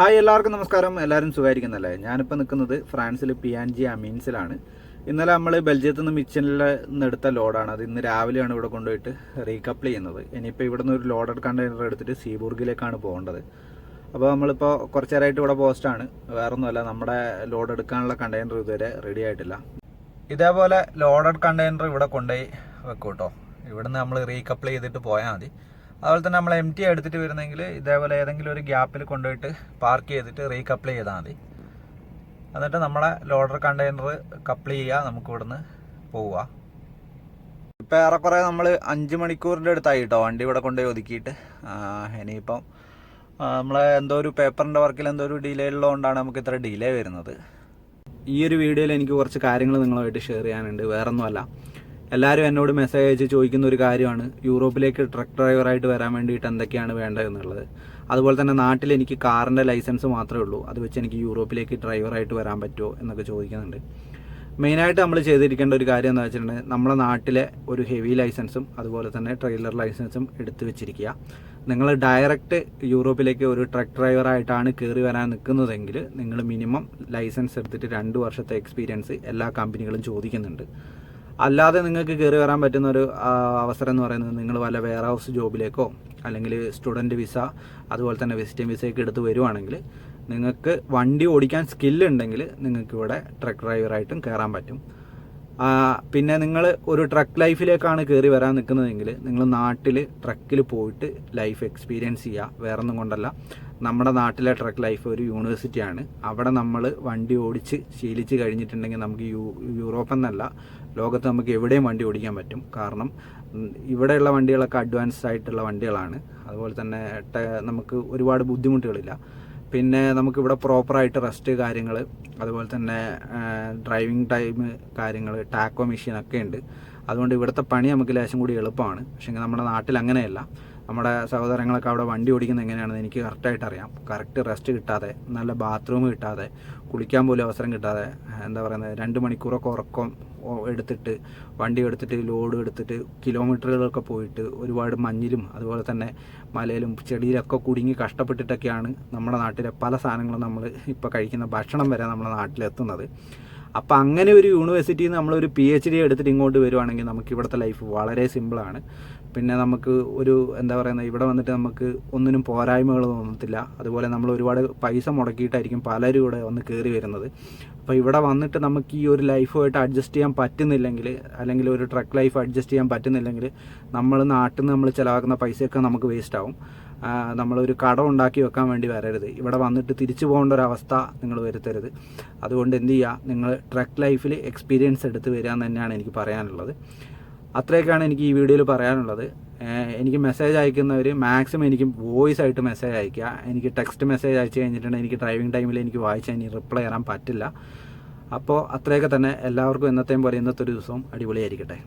Hi എല്ലാവർക്കും നമസ്കാരം. എല്ലാവരും സുഖമായിരിക്കുന്നല്ലേ? ഞാനിപ്പോൾ നിൽക്കുന്നത് ഫ്രാൻസിൽ പിയാൻജി അമീൻസിലാണ്. ഇന്നലെ നമ്മൾ ബെൽജിയത്തിൽ നിന്ന് മിച്ചനിൽ നിന്ന് എടുത്ത ലോഡാണ്. അത് ഇന്ന് രാവിലെയാണ് ഇവിടെ കൊണ്ടുപോയിട്ട് റീകപ്പിൾ ചെയ്യുന്നത്. ഇനിയിപ്പോൾ ഇവിടെ നിന്ന് ഒരു ലോഡഡ് കണ്ടെയ്നർ എടുത്തിട്ട് സീബൂർഗിലേക്കാണ് പോകേണ്ടത്. അപ്പോൾ നമ്മളിപ്പോൾ കുറച്ച് നേരമായിട്ട് ഇവിടെ പോസ്റ്റാണ് വേറൊന്നുമല്ല നമ്മുടെ ലോഡ് എടുക്കാനുള്ള കണ്ടെയ്നർ ഇതുവരെ റെഡി ആയിട്ടില്ല. ഇതേപോലെ ലോഡഡ് കണ്ടെയ്നർ ഇവിടെ കൊണ്ടുപോയി വെക്കൂട്ടോ. കേട്ടോ ഇവിടുന്ന് നമ്മൾ റീകപ്പിൾ ചെയ്തിട്ട് പോയാൽ മതി. അതുപോലെ തന്നെ നമ്മൾ എം ടി എടുത്തിട്ട് വരുന്നെങ്കിൽ ഇതേപോലെ ഏതെങ്കിലും ഒരു ഗ്യാപ്പിൽ കൊണ്ടുപോയിട്ട് പാർക്ക് ചെയ്തിട്ട് റീകപ്പിൾ ചെയ്താൽ മതി. എന്നിട്ട് നമ്മളെ ലോഡർ കണ്ടെയ്നർ കപ്പിൾ ചെയ്യുക നമുക്ക് ഇവിടുന്ന് പോവുക. ഇപ്പം ഏറെക്കുറെ നമ്മൾ അഞ്ച് മണിക്കൂറിന്റെ അടുത്തായി കേട്ടോ വണ്ടി ഇവിടെ കൊണ്ടുപോയി ഒതുക്കിയിട്ട്. ഇനിയിപ്പം നമ്മളെ എന്തോ ഒരു പേപ്പറിന്റെ വർക്കിൽ എന്തോ ഒരു ഡിലേ ഉള്ളതുകൊണ്ടാണ് നമുക്ക് ഇത്ര ഡിലേ വരുന്നത്. ഈ ഒരു വീഡിയോയിൽ എനിക്ക് കുറച്ച് കാര്യങ്ങൾ നിങ്ങളുമായിട്ട് ഷെയർ ചെയ്യാനുണ്ട്. വേറൊന്നുമല്ല. എല്ലാവരും എന്നോട് മെസ്സേജ് അയച്ച് ചോദിക്കുന്ന ഒരു കാര്യമാണ്. യൂറോപ്പിലേക്ക് ട്രക്ക് ഡ്രൈവറായിട്ട് വരാൻ വേണ്ടിയിട്ട് എന്തൊക്കെയാണ് വേണ്ടത് എന്നുള്ളത്. അതുപോലെ തന്നെ നാട്ടിൽ എനിക്ക് കാറിന്റെ ലൈസൻസ് മാത്രമേ ഉള്ളൂ. അത് വെച്ച് എനിക്ക് യൂറോപ്പിലേക്ക് ഡ്രൈവറായിട്ട് വരാൻ പറ്റുമോ എന്നൊക്കെ ചോദിക്കുന്നുണ്ട്. മെയിനായിട്ട് നമ്മൾ ചെയ്തിരിക്കേണ്ട ഒരു കാര്യം എന്താ വെച്ചിട്ടുണ്ടെങ്കിൽ നമ്മളെ നാട്ടിലെ ഒരു ഹെവി ലൈസൻസും അതുപോലെ തന്നെ ട്രെയിലർ ലൈസൻസും എടുത്തു വെച്ചിരിക്കുക. നിങ്ങൾ ഡയറക്റ്റ് യൂറോപ്പിലേക്ക് ഒരു ട്രക്ക് ഡ്രൈവറായിട്ടാണ് കയറി വരാൻ നിൽക്കുന്നതെങ്കിൽ നിങ്ങൾ മിനിമം ലൈസൻസ് എടുത്തിട്ട് രണ്ട് വർഷത്തെ എക്സ്പീരിയൻസ് എല്ലാ കമ്പനികളും ചോദിക്കുന്നുണ്ട്. അല്ലാതെ നിങ്ങൾക്ക് കയറി വരാൻ പറ്റുന്ന ഒരു അവസരം എന്ന് പറയുന്നത് നിങ്ങൾ വല്ല വെയർ ഹൗസ് ജോബിലേക്കോ അല്ലെങ്കിൽ സ്റ്റുഡന്റ് വിസ അതുപോലെ തന്നെ വിസിറ്റിംഗ് വിസയൊക്കെ എടുത്ത് വരുവാണെങ്കിൽ നിങ്ങൾക്ക് വണ്ടി ഓടിക്കാൻ സ്കില്ലുണ്ടെങ്കിൽ നിങ്ങൾക്ക് ഇവിടെ ട്രക്ക് ഡ്രൈവറായിട്ടും കയറാൻ പറ്റും. പിന്നെ നിങ്ങൾ ഒരു ട്രക്ക് ലൈഫിലേക്കാണ് കയറി വരാൻ നിൽക്കുന്നതെങ്കിൽ നിങ്ങൾ നാട്ടിൽ ട്രക്കിൽ പോയിട്ട് ലൈഫ് എക്സ്പീരിയൻസ് ചെയ്യുക. വേറൊന്നും കൊണ്ടല്ല. നമ്മുടെ നാട്ടിലെ ട്രക്ക് ലൈഫ് ഒരു യൂണിവേഴ്സിറ്റിയാണ് അവിടെ നമ്മൾ വണ്ടി ഓടിച്ച് ശീലിച്ച് കഴിഞ്ഞിട്ടുണ്ടെങ്കിൽ നമുക്ക് യു യൂറോപ്പ് എന്നല്ല ലോകത്ത് നമുക്ക് എവിടെയും വണ്ടി ഓടിക്കാൻ പറ്റും. കാരണം ഇവിടെയുള്ള വണ്ടികളൊക്കെ അഡ്വാൻസ്ഡ് ആയിട്ടുള്ള വണ്ടികളാണ്. അതുപോലെ തന്നെ നമുക്ക് ഒരുപാട് ബുദ്ധിമുട്ടുകളില്ല. പിന്നെ നമുക്കിവിടെ പ്രോപ്പറായിട്ട് റെസ്റ്റ് കാര്യങ്ങൾ അതുപോലെ തന്നെ ഡ്രൈവിംഗ് ടൈം കാര്യങ്ങൾ ടാക്കോ മെഷീൻ ഒക്കെ ഉണ്ട്. അതുകൊണ്ട് ഇവിടുത്തെ പണി നമുക്ക് ലേശം കൂടി എളുപ്പമാണ്. പക്ഷേ നമ്മുടെ നാട്ടിൽ അങ്ങനെയല്ല. നമ്മുടെ സഹോദരങ്ങളൊക്കെ അവിടെ വണ്ടി ഓടിക്കുന്നത് എങ്ങനെയാണെന്ന് എനിക്ക് കറക്റ്റായിട്ട് അറിയാം കറക്റ്റ് റെസ്റ്റ് കിട്ടാതെ നല്ല ബാത്റൂം കിട്ടാതെ കുളിക്കാൻ പോലും അവസരം കിട്ടാതെ എന്താ പറയുന്നത് രണ്ട് മണിക്കൂറൊക്കെ ഉറക്കം എടുത്തിട്ട് വണ്ടി എടുത്തിട്ട് ലോഡ് എടുത്തിട്ട് കിലോമീറ്ററുകളൊക്കെ പോയിട്ട് ഒരുപാട് മഞ്ഞിലും അതുപോലെ തന്നെ മലയിലും ചെടിയിലൊക്കെ കുടുങ്ങി കഷ്ടപ്പെട്ടിട്ടൊക്കെയാണ് നമ്മുടെ നാട്ടിലെ പല സാധനങ്ങളും നമ്മൾ ഇപ്പോൾ കഴിക്കുന്ന ഭക്ഷണം വരെ നമ്മുടെ നാട്ടിലെത്തുന്നത്. അപ്പോൾ അങ്ങനെ ഒരു യൂണിവേഴ്സിറ്റിയിൽ നിന്ന് നമ്മളൊരു പി എച്ച് ഡി എടുത്തിട്ട് ഇങ്ങോട്ട് വരുവാണെങ്കിൽ നമുക്ക് ഇവിടുത്തെ ലൈഫ് വളരെ സിമ്പിളാണ് പിന്നെ നമുക്ക് ഒരു എന്താ പറയുന്നത് ഇവിടെ വന്നിട്ട് നമുക്ക് ഒന്നിനും പോരായ്മകൾ തോന്നത്തില്ല അതുപോലെ നമ്മൾ ഒരുപാട് പൈസ മുടക്കിയിട്ടായിരിക്കും പലരും ഇവിടെ വന്ന് കയറി വരുന്നത്. അപ്പോൾ ഇവിടെ വന്നിട്ട് നമുക്ക് ഈ ഒരു ലൈഫുമായിട്ട് അഡ്ജസ്റ്റ് ചെയ്യാൻ പറ്റുന്നില്ലെങ്കിൽ അല്ലെങ്കിൽ ഒരു ട്രക്ക് ലൈഫ് അഡ്ജസ്റ്റ് ചെയ്യാൻ പറ്റുന്നില്ലെങ്കിൽ നമ്മൾ നാട്ടിൽ നിന്ന് നമ്മൾ ചിലവാക്കുന്ന പൈസയൊക്കെ നമുക്ക് വേസ്റ്റ് ആവും. നമ്മളൊരു കടം ഉണ്ടാക്കി വെക്കാൻ വേണ്ടി വരരുത്. ഇവിടെ വന്നിട്ട് തിരിച്ചു പോകേണ്ട ഒരു അവസ്ഥ നിങ്ങൾ വരുത്തരുത്. അതുകൊണ്ട് എന്ത് ചെയ്യുക? നിങ്ങൾ ട്രക്ക് ലൈഫിൽ എക്സ്പീരിയൻസ് എടുത്ത് വരിക എന്ന് തന്നെയാണ് എനിക്ക് പറയാനുള്ളത്. അത്രയൊക്കെയാണ് എനിക്ക് ഈ വീഡിയോയിൽ പറയാനുള്ളത്. എനിക്ക് മെസ്സേജ് അയക്കുന്നവർ മാക്സിമം എനിക്ക് വോയിസ് ആയിട്ട് മെസ്സേജ് അയക്കുക എനിക്ക് ടെക്സ്റ്റ് മെസ്സേജ് അയച്ചു കഴിഞ്ഞിട്ടുണ്ടെങ്കിൽ എനിക്ക് ഡ്രൈവിംഗ് ടൈമിൽ എനിക്ക് വായിച്ചാൽ ഇനി റിപ്ലൈ തരാൻ പറ്റില്ല. അപ്പോൾ അത്രയൊക്കെ തന്നെ. എല്ലാവർക്കും എന്നത്തെയും പോലെ ഇന്നത്തെ ഒരു ദിവസവും അടിപൊളിയായിരിക്കട്ടെ.